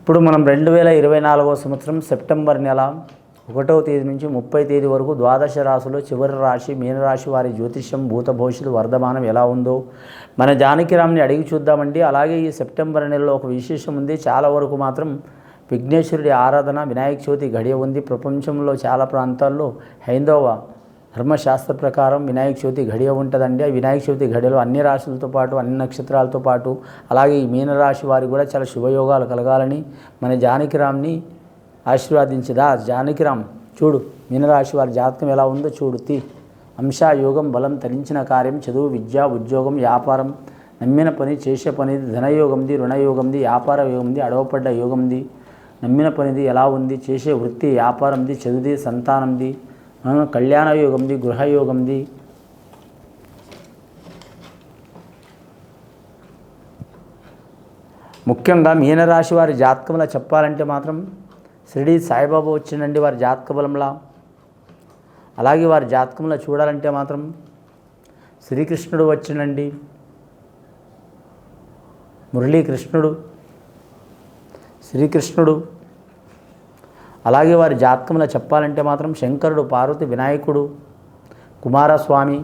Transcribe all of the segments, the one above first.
ఇప్పుడు మనం రెండు వేల ఇరవై నాలుగవ సంవత్సరం సెప్టెంబర్ నెల ఒకటవ తేదీ నుంచి ముప్పై తేదీ వరకు ద్వాదశ రాశిలో చివరి రాశి మీనరాశి వారి జ్యోతిష్యం భూత భవిష్యత్తు వర్ధమానం ఎలా ఉందో మన జానకిరామ్ని అడిగి చూద్దామండి. అలాగే ఈ సెప్టెంబర్ నెలలో ఒక విశేషం ఉంది. చాలా వరకు మాత్రం విఘ్నేశ్వరుడి ఆరాధన వినాయక చవితి గడియ ఉంది. ప్రపంచంలో చాలా ప్రాంతాల్లో హైందవ ధర్మశాస్త్ర ప్రకారం వినాయక చవితి ఘడియ ఉంటుందండి. ఆ వినాయక చవితి ఘడియలో అన్ని రాశులతో పాటు అన్ని నక్షత్రాలతో పాటు అలాగే ఈ మీనరాశి వారికి కూడా చాలా శుభయోగాలు కలగాలని మన జానకిరామ్ని ఆశీర్వాదించదా? జానకిరామ్ చూడు మీనరాశి వారి జాతకం ఎలా ఉందో చూడు తీ. అంశాయోగం బలం తరించిన కార్యం చదువు విద్య ఉద్యోగం వ్యాపారం నమ్మిన పని చేసే పనిది ధనయోగంది రుణయోగంది వ్యాపార యోగంది అడవపడ్డ యోగంది నమ్మిన పనిది ఎలా ఉంది చేసే వృత్తి వ్యాపారంది చదువుది సంతానంది కళ్యాణ యోగంది గృహయోగంది. ముఖ్యంగా మీనరాశి వారి జాతకంలో చెప్పాలంటే మాత్రం షిరిడి సాయిబాబా వచ్చిందండి వారి జాతక బలంలా. అలాగే వారి జాతకంలో చూడాలంటే మాత్రం శ్రీకృష్ణుడు వచ్చిండండి మురళీకృష్ణుడు శ్రీకృష్ణుడు అలాగే వారి జాతకంలో చెప్పాలంటే మాత్రం శంకరుడు పార్వతి వినాయకుడు కుమారస్వామి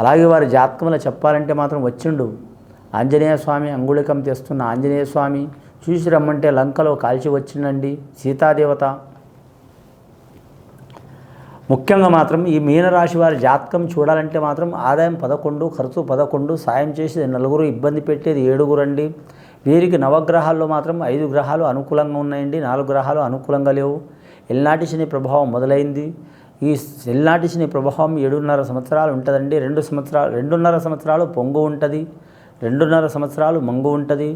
అలాగే వారి జాతకంలో చెప్పాలంటే మాత్రం వచ్చిండు. ఆంజనేయ స్వామి అంగుళికం తెస్తున్న ఆంజనేయ స్వామి చూసి రమ్మంటే లంకలో కాల్చి వచ్చిండండి సీతాదేవత. ముఖ్యంగా మాత్రం ఈ మీనరాశి వారి జాతకం చూడాలంటే మాత్రం ఆదాయం పదకొండు ఖర్చు పదకొండు సాయం చేసేది నలుగురు ఇబ్బంది పెట్టేది ఏడుగురు అండి. వీరికి నవగ్రహాల్లో మాత్రం ఐదు గ్రహాలు అనుకూలంగా ఉన్నాయండి నాలుగు గ్రహాలు అనుకూలంగా లేవు. ఎల్నాటి శని ప్రభావం మొదలైంది. ఈ ఎల్నాటి శని ప్రభావం ఏడున్నర సంవత్సరాలు ఉంటుందండి. రెండు సంవత్సరాలు రెండున్నర సంవత్సరాలు పొంగు ఉంటుంది. రెండున్నర సంవత్సరాలు మంగు ఉంటుంది.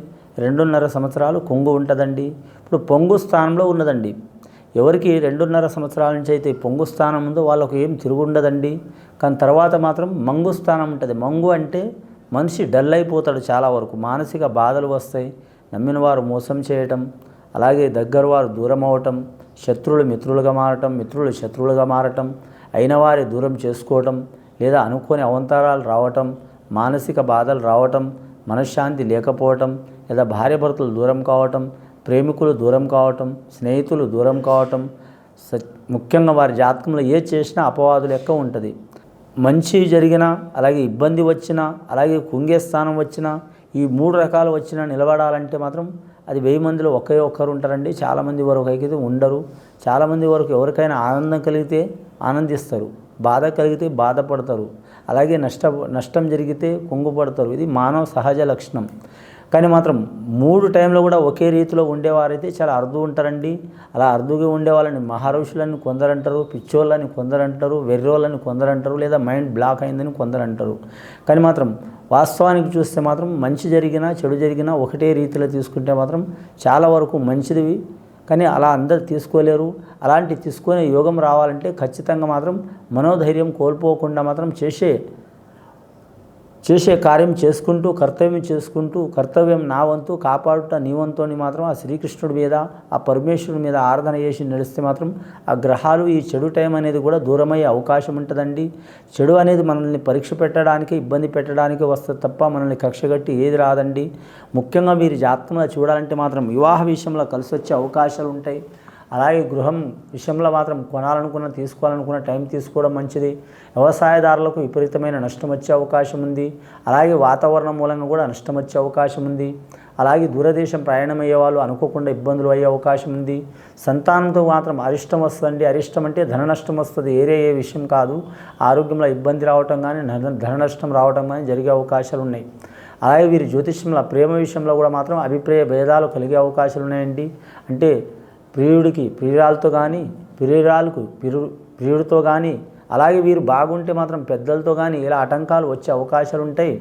రెండున్నర సంవత్సరాలు కొంగు ఉంటుందండి. ఇప్పుడు పొంగు స్థానంలో ఉన్నదండి. ఎవరికి రెండున్నర సంవత్సరాల నుంచి అయితే పొంగు స్థానం ఉందో వాళ్ళకు ఏం తిరుగుండదండి. కానీ తర్వాత మాత్రం మంగు స్థానం ఉంటుంది. మంగు అంటే మనిషి డల్ అయిపోతాడు చాలా వరకు. మానసిక బాధలు వస్తాయి. నమ్మిన వారు మోసం చేయటం అలాగే దగ్గర వారు దూరం అవటం శత్రువులు మిత్రులుగా మారటం మిత్రులు శత్రువులుగా మారటం అయిన వారి దూరం చేసుకోవటం లేదా అనుకోని అవంతరాలు రావటం మానసిక బాధలు రావటం మనశ్శాంతి లేకపోవటం లేదా భార్యభర్తలు దూరం కావటం ప్రేమికులు దూరం కావటం స్నేహితులు దూరం కావటం ముఖ్యంగా వారి జాతకంలో ఏ చేసినా అపవాదులు లెక్క ఉంటుంది. మంచి జరిగినా అలాగే ఇబ్బంది వచ్చినా అలాగే కుంగే స్థానం వచ్చినా ఈ మూడు రకాలు వచ్చినా నిలబడాలంటే మాత్రం అది వెయ్యి మందిలో ఒకే ఒక్కరు ఉంటారండి. చాలామంది వరకు అయితే ఉండరు. చాలామంది వరకు ఎవరికైనా ఆనందం కలిగితే ఆనందిస్తారు. బాధ కలిగితే బాధపడతారు. అలాగే నష్ట నష్టం జరిగితే కుంగుపడతారు. ఇది మానవ సహజ లక్షణం. కానీ మాత్రం మూడు టైంలో కూడా ఒకే రీతిలో ఉండేవారైతే చాలా అరుదు ఉంటారండి. అలా అరుదుగా ఉండే వాళ్ళని మహారుషులని కొందరంటారు పిచ్చోళ్ళని కొందరంటారు వెర్రోళ్ళని కొందరంటారు లేదా మైండ్ బ్లాక్ అయిందని కొందరంటారు. కానీ మాత్రం వాస్తవానికి చూస్తే మాత్రం మంచి జరిగినా చెడు జరిగినా ఒకటే రీతిలో తీసుకుంటే మాత్రం చాలా వరకు మంచిది కానీ అలా అందరు తీసుకోలేరు. అలాంటి తీసుకునే యోగం రావాలంటే ఖచ్చితంగా మాత్రం మనోధైర్యం కోల్పోకుండా మాత్రం చేసే చేసే కార్యం చేసుకుంటూ కర్తవ్యం చేసుకుంటూ కర్తవ్యం నా వంతు కాపాడుట నీ వంతు అని మాత్రం ఆ శ్రీకృష్ణుడి మీద ఆ పరమేశ్వరుడి మీద ఆరాధన చేసి నడిస్తే మాత్రం ఆ గ్రహాలు ఈ చెడు టైం అనేది కూడా దూరమయ్యే అవకాశం ఉంటుందండి. చెడు అనేది మనల్ని పరీక్ష పెట్టడానికి ఇబ్బంది పెట్టడానికి వస్తుంది తప్ప మనల్ని కక్షగట్టి ఏది రాదండి. ముఖ్యంగా మీరు జాతకంలో చూడాలంటే మాత్రం వివాహ విషయంలో కలిసి వచ్చే అవకాశాలు ఉంటాయి అలాగే గృహం విషయంలో మాత్రం కొనాలనుకున్న తీసుకోవాలనుకున్న టైం తీసుకోవడం మంచిది. వ్యవసాయదారులకు విపరీతమైన నష్టం వచ్చే అవకాశం ఉంది. అలాగే వాతావరణం మూలంగా కూడా నష్టం వచ్చే అవకాశం ఉంది. అలాగే దూరదేశం ప్రయాణం అయ్యే వాళ్ళు అనుకోకుండా ఇబ్బందులు అయ్యే అవకాశం ఉంది. సంతానంతో మాత్రం అరిష్టం వస్తుందండి. అరిష్టం అంటే ధన నష్టం వస్తుంది. ఏరే ఏ విషయం కాదు. ఆరోగ్యంలో ఇబ్బంది రావటం కానీ ధన ధన నష్టం రావటం కానీ జరిగే అవకాశాలు ఉన్నాయి. అలాగే వీరి జ్యోతిష్యంలో ప్రేమ విషయంలో కూడా మాత్రం అభిప్రాయ భేదాలు కలిగే అవకాశాలు ఉన్నాయండి. అంటే ప్రియుడికి ప్రియురాలతో కానీ ప్రియురాలకు ప్రియు ప్రియుడితో కానీ అలాగే వీరు బాగుంటే మాత్రం పెద్దలతో కానీ ఇలా ఆటంకాలు వచ్చే అవకాశాలు ఉంటాయి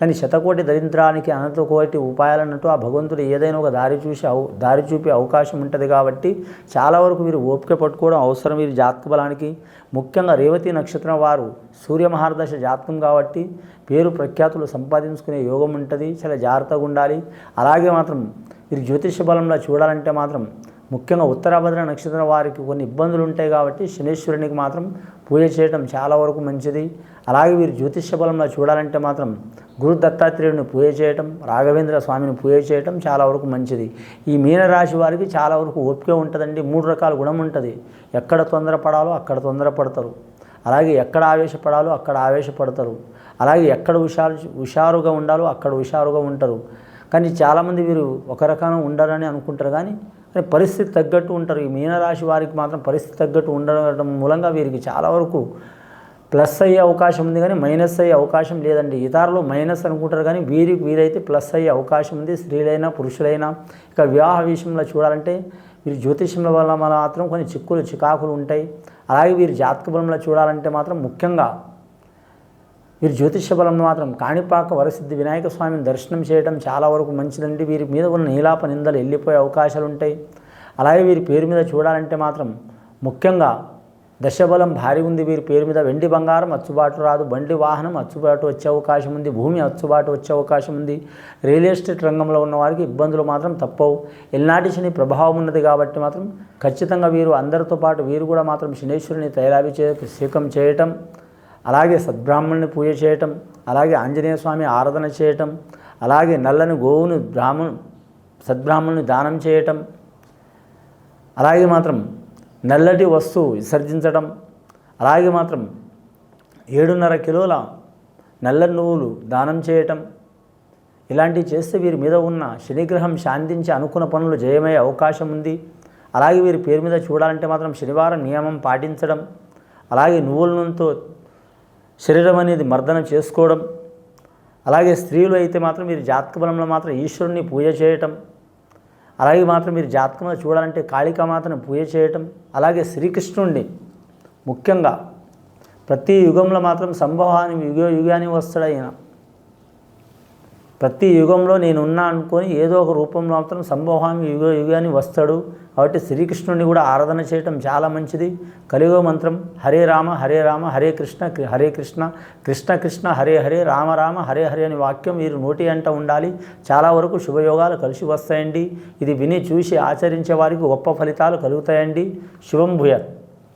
కానీ శతకోటి దరిద్రానికి అనంత కోటి ఉపాయాలు అన్నట్టు ఆ భగవంతుడు ఏదైనా ఒక దారి చూసి అవ దారి చూపే అవకాశం ఉంటుంది కాబట్టి చాలా వరకు వీరు ఓపిక పట్టుకోవడం అవసరం వీరి జాతక బలానికి. ముఖ్యంగా రేవతి నక్షత్రం వారు సూర్యమహారదశ జాతకం కాబట్టి పేరు ప్రఖ్యాతులు సంపాదించుకునే యోగం ఉంటుంది చాలా జాగ్రత్తగా ఉండాలి. అలాగే మాత్రం వీరి జ్యోతిష బలంలో చూడాలంటే మాత్రం ముఖ్యంగా ఉత్తరాభద్ర నక్షత్రం వారికి కొన్ని ఇబ్బందులు ఉంటాయి కాబట్టి శనీశ్వరునికి మాత్రం పూజ చేయడం చాలా వరకు మంచిది. అలాగే వీరు జ్యోతిష్య బలంలో చూడాలంటే మాత్రం గురు దత్తాత్రేయుడిని పూజ చేయటం రాఘవేంద్ర స్వామిని పూజ చేయటం చాలా వరకు మంచిది. ఈ మీనరాశి వారికి చాలా వరకు ఓపిక ఉంటుందండి. మూడు రకాల గుణం ఉంటుంది. ఎక్కడ తొందరపడాలో అక్కడ తొందరపడతారు అలాగే ఎక్కడ ఆవేశపడాలో అక్కడ ఆవేశపడతారు. అలాగే ఎక్కడ హుషారు హుషారుగా ఉండాలో అక్కడ హుషారుగా ఉంటారు. కానీ చాలామంది వీరు ఒక రకంగా ఉండాలని అనుకుంటారు. కానీ కానీ పరిస్థితి తగ్గట్టు ఉంటారు. ఈ మీనరాశి వారికి మాత్రం పరిస్థితి తగ్గట్టు ఉండడం మూలంగా వీరికి చాలా వరకు ప్లస్ అయ్యే అవకాశం ఉంది కానీ మైనస్ అయ్యే అవకాశం లేదండి. ఇతరులు మైనస్ అనుకుంటారు కానీ వీరికి వీరైతే ప్లస్ అయ్యే అవకాశం ఉంది. స్త్రీలైనా పురుషులైనా. ఇక వివాహ విషయంలో చూడాలంటే వీరి జ్యోతిష్యంల వల్ల మాత్రం కొన్ని చిక్కులు చికాకులు ఉంటాయి. అలాగే వీరి జాతక బలంలో చూడాలంటే మాత్రం ముఖ్యంగా వీరి జ్యోతిష్య బలం మాత్రం కాణిపాక వరసిద్ధి వినాయక స్వామిని దర్శనం చేయడం చాలా వరకు మంచిదండి. వీరి మీద ఉన్న నీలాప నిందలు వెళ్ళిపోయే అవకాశాలు ఉంటాయి. అలాగే వీరి పేరు మీద చూడాలంటే మాత్రం ముఖ్యంగా దశబలం భారీ ఉంది. వీరి పేరు మీద వెండి బంగారం అచ్చుబాటు రాదు. బండి వాహనం అచ్చుబాటు వచ్చే అవకాశం ఉంది. భూమి అచ్చుబాటు వచ్చే అవకాశం ఉంది. రియల్ ఎస్టేట్ రంగంలో ఉన్న వారికి ఇబ్బందులు మాత్రం తప్పవు. ఎల్నాటి శని ప్రభావం ఉన్నది కాబట్టి మాత్రం ఖచ్చితంగా వీరు అందరితో పాటు వీరు కూడా మాత్రం శనేశ్వరుని తైలాభిషేకం చేయటం అలాగే సద్బ్రాహ్మణుని పూజ చేయటం అలాగే ఆంజనేయ స్వామి ఆరాధన చేయటం అలాగే నల్లని గోవును బ్రాహ్మణు సద్బ్రాహ్మణుని దానం చేయటం అలాగే మాత్రం నల్లటి వస్తువు విసర్జించడం అలాగే మాత్రం ఏడున్నర కిలోల నల్ల నువ్వులు దానం చేయటం ఇలాంటివి చేస్తే వీరి మీద ఉన్న శనిగ్రహం శాంతించి అనుకున్న పనులు జయమయ్యే అవకాశం ఉంది. అలాగే వీరి పేరు మీద చూడాలంటే మాత్రం శనివారం నియమం పాటించడం అలాగే నువ్వుల నూనెతో శరీరం అనేది మర్దన చేసుకోవడం. అలాగే స్త్రీలు అయితే మాత్రం మీరు జాతక బలంలో మాత్రం ఈశ్వరుని పూజ చేయటం. అలాగే మాత్రం మీరు జాతకంలో చూడాలంటే కాళికామాతను పూజ చేయటం. అలాగే శ్రీకృష్ణుడిని ముఖ్యంగా ప్రతి యుగంలో మాత్రం సంభవాన్ని యుగ యుగాన్ని వస్తాడు ఆయన. ప్రతి యుగంలో నేనున్నా అనుకొని ఏదో ఒక రూపంలో మాత్రం సంభోహామి యుగ యుగాన్ని వస్తాడు. కాబట్టి శ్రీకృష్ణుడిని కూడా ఆరాధన చేయటం చాలా మంచిది. కలియుగ మంత్రం హరే రామ హరే రామ హరే కృష్ణ హరే కృష్ణ కృష్ణ కృష్ణ హరే హరే రామ రామ హరే హరే అనే వాక్యం మీరు నోటి అంట ఉండాలి. చాలా వరకు శుభయోగాలు కలిసి వస్తాయండి. ఇది విని చూసి ఆచరించే వారికి గొప్ప ఫలితాలు కలుగుతాయండి. శుభం భూయత్.